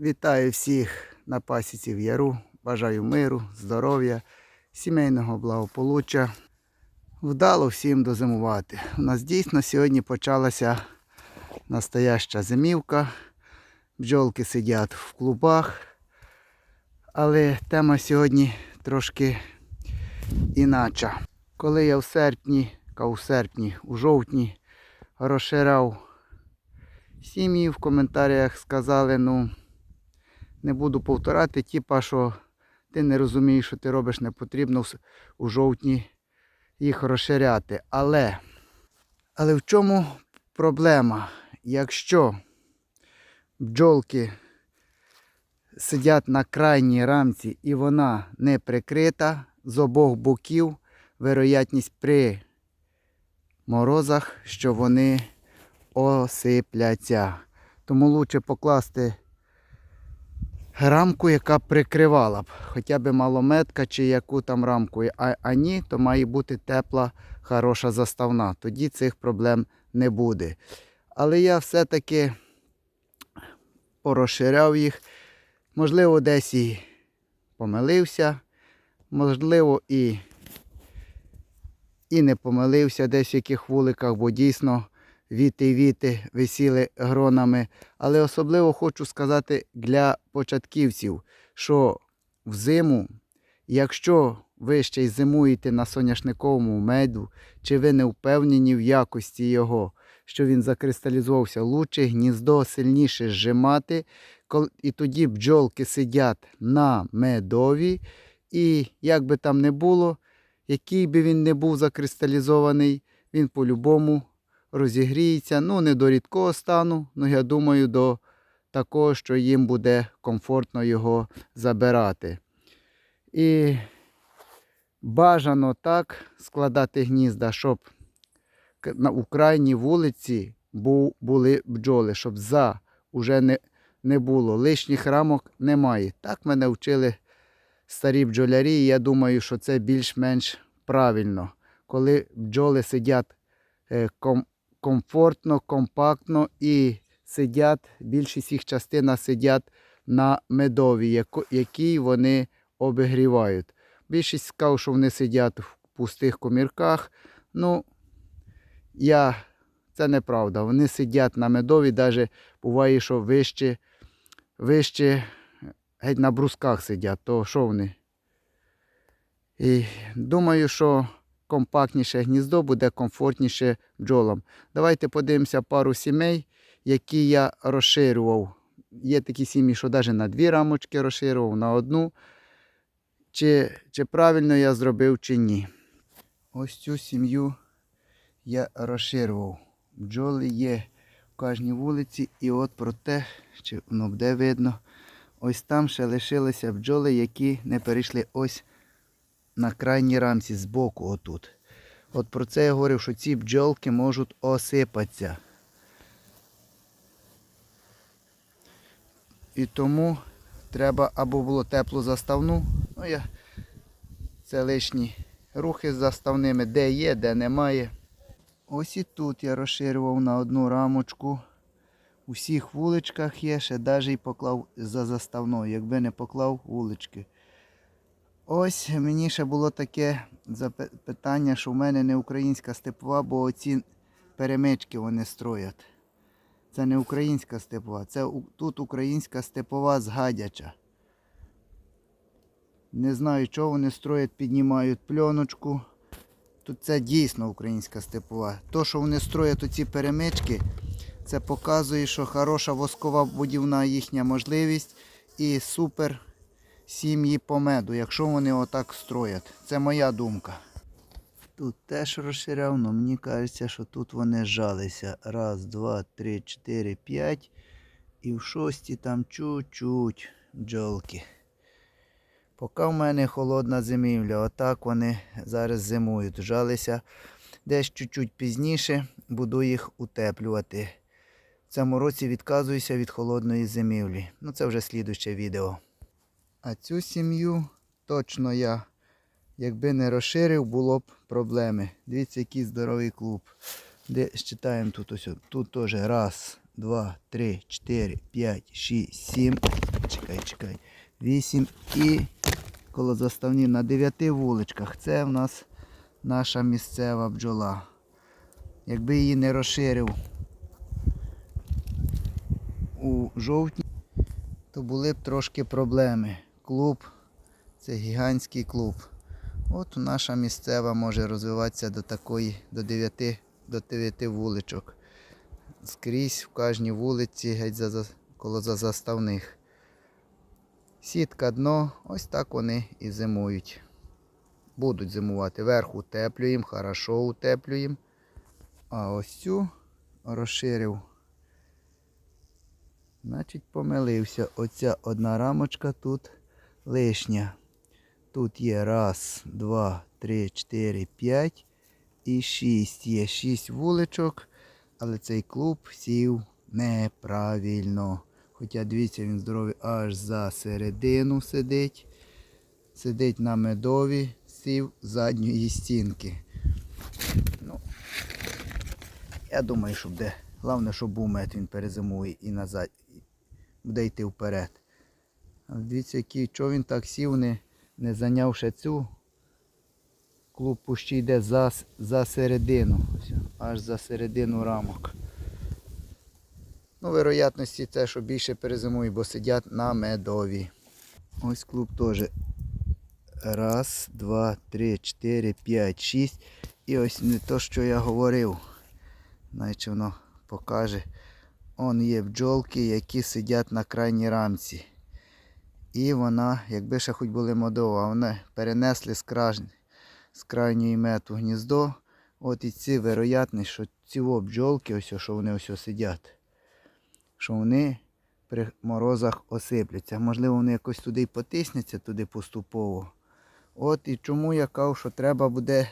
Вітаю всіх на пасіці в Яру. Бажаю миру, здоров'я, сімейного благополуччя. Вдало всім дозимувати. У нас дійсно сьогодні почалася настояща зимівка. Бджолки сидять в клубах. Але тема сьогодні трошки інача. Коли я в серпні, ка у серпні, у жовтні розширяв сім'ї, в коментарях сказали, ну, не буду повторати, типа, що ти не розумієш, що ти робиш не потрібно у жовтні їх розширяти. Але, але в чому проблема? Якщо бджолки сидять на крайній рамці і вона не прикрита з обох боків, вероятність при морозах, що вони осипляться. Тому краще покласти рамку, яка прикривала б, хоча б малометка чи яку там рамку. А, а ні, то має бути тепла, хороша заставна. Тоді цих проблем не буде. Але я все-таки порозширяв їх. Можливо, десь і помилився, можливо, і, і не помилився десь в яких вуликах, бо дійсно віти-віти висіли гронами. Але особливо хочу сказати для початківців, що взиму, якщо ви ще й зимуєте на соняшниковому меду, чи ви не впевнені в якості його, що він закристалізувався, лучше гніздо сильніше зжимати, і тоді бджолки сидять на медові, і як би там не було, який би він не був закристалізований, він по-любому розігріється. Ну, не до рідкого стану, ну я думаю, до такого, що їм буде комфортно його забирати. І бажано так складати гнізда, щоб на у крайній вулиці були бджоли, щоб за уже не, не було. Лишніх рамок немає. Так мене вчили старі бджолярі, і я думаю, що це більш-менш правильно. Коли бджоли сидять е, комфортно, компактно і сидять, більшість їх частина сидять на медові, який вони обігрівають. Більшість сказав, що вони сидять в пустих комірках. Ну, я... це неправда. Вони сидять на медові, навіть буває, що вище, вище геть на брусках сидять, то що вони? І думаю, що компактніше гніздо буде комфортніше бджолам. Давайте подивимося пару сімей, які я розширював. Є такі сім'ї, що навіть на дві рамочки розширював, на одну. Чи, чи правильно я зробив, чи ні. Ось цю сім'ю я розширював. Бджоли є в кожній вулиці, і от про те, чи воно буде видно, ось там ще лишилися бджоли, які не перейшли ось на крайній рамці збоку отут. От про це я говорив, що ці бджолки можуть осипатися. І тому треба або було теплу заставну. Ну, я це лишні рухи з заставними, де є, де немає. Ось і тут я розширював на одну рамочку. У всіх вуличках є, ще навіть і поклав за заставною, якби не поклав вулички. Ось мені ще було таке запи- питання, що в мене не українська степова, бо оці перемички вони строять. Це не українська степова, це тут українська степова згадяча. Не знаю, чого вони строять, піднімають пленочку. Тут це дійсно українська степова. То, що вони строять оці перемички, це показує, що хороша воскова будівна їхня можливість і супер сім'ї по меду, якщо вони отак строять. Це моя думка. Тут теж розширяв, але мені кажеться, що тут вони зжалися. Раз, два, три, чотири, п'ять. І в шості там чуть-чуть бджолки. Поки в мене холодна зимівля, отак вони зараз зимують. Жалися. Десь чуть-чуть пізніше буду їх утеплювати. В цьому році відказуюся від холодної зимівлі. Ну це вже слідуюче відео. А цю сім'ю точно я, якби не розширив, було б проблеми. Дивіться, який здоровий клуб. Де считаємо тут ось. Тут теж раз, два, три, чотири, п'ять, шість, сім. Чекай, чекай. Вісім і коло заставні на дев'яти вуличках. Це в нас наша місцева бджола. Якби її не розширив у жовтні, то були б трошки проблеми. Клуб це гігантський клуб. От наша місцева може розвиватися до такої, до 9, до 9 вуличок. Скрізь в кожній вулиці, геть за, коло за заставних. Сітка дно, ось так вони і зимують. Будуть зимувати. Верх утеплюємо, хорошо утеплюємо. А ось цю розширив. Значить, помилився. Оця одна рамочка тут лишня. Тут є раз, два, три, чотири, п'ять і шість. Є шість вуличок, але цей клуб сів неправильно. Хоча дивіться, він здоровий аж за середину сидить. Сидить на медові, сів задньої стінки. Ну, я думаю, що буде. Головне, щоб був мед, він перезимує і назад. Буде йти вперед. Дивіться, який, чого він так сів, не, не зайняв ще цю. Клуб пущі йде за, за середину. Аж за середину рамок. Ну, вероятності це, що більше перезимують, бо сидять на медові. Ось клуб теж. Раз, два, три, чотири, п'ять, шість. І ось не то, що я говорив. Значить воно покаже. Он є бджолки, які сидять на крайній рамці. І вона, якби ще хоч були модова, вони перенесли з, краж... з крайньої мету гніздо. От і ці вероятність, що ці бджолки, ось, що вони ось сидять, що вони при морозах осипляться. Можливо, вони якось туди й потисняться, туди поступово. От і чому я кажу, що треба буде,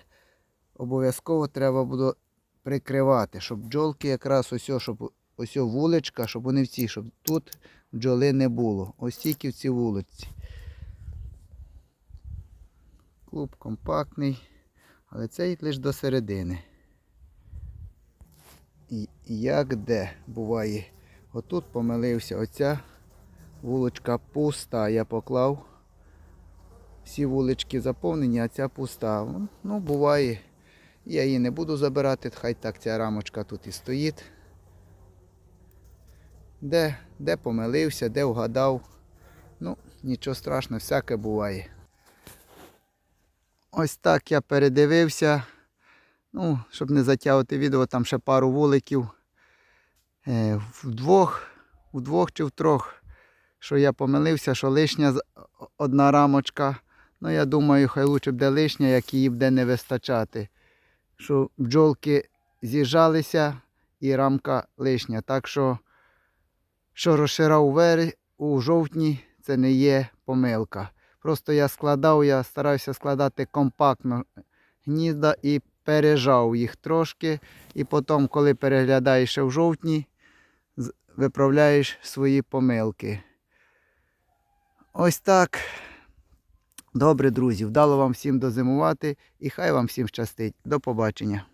обов'язково треба буде прикривати, щоб бджолки якраз ось, щоб ось вуличка, щоб вони в цій, щоб тут бджоли не було. Ось тільки в цій вулиці. Клуб компактний, але цей лише до середини. І як де буває. Отут помилився, оця вуличка пуста. Я поклав. Всі вулички заповнені, а ця пуста. Ну, буває. Я її не буду забирати, хай так ця рамочка тут і стоїть. Де, де помилився, де вгадав. Ну, нічого страшного, всяке буває. Ось так я передивився. Ну, щоб не затягувати відео, там ще пару вуликів. Е, вдвох, вдвох чи втрьох, що я помилився, що лишня одна рамочка. Ну, я думаю, хай лучше буде лишня, як її буде не вистачати. Що бджолки з'їжджалися і рамка лишня. Так що, що розширав у, жовтні, це не є помилка. Просто я складав, я старався складати компактно гнізда і пережав їх трошки. І потім, коли переглядаєш в жовтні, виправляєш свої помилки. Ось так. Добре, друзі, вдало вам всім дозимувати і хай вам всім щастить. До побачення.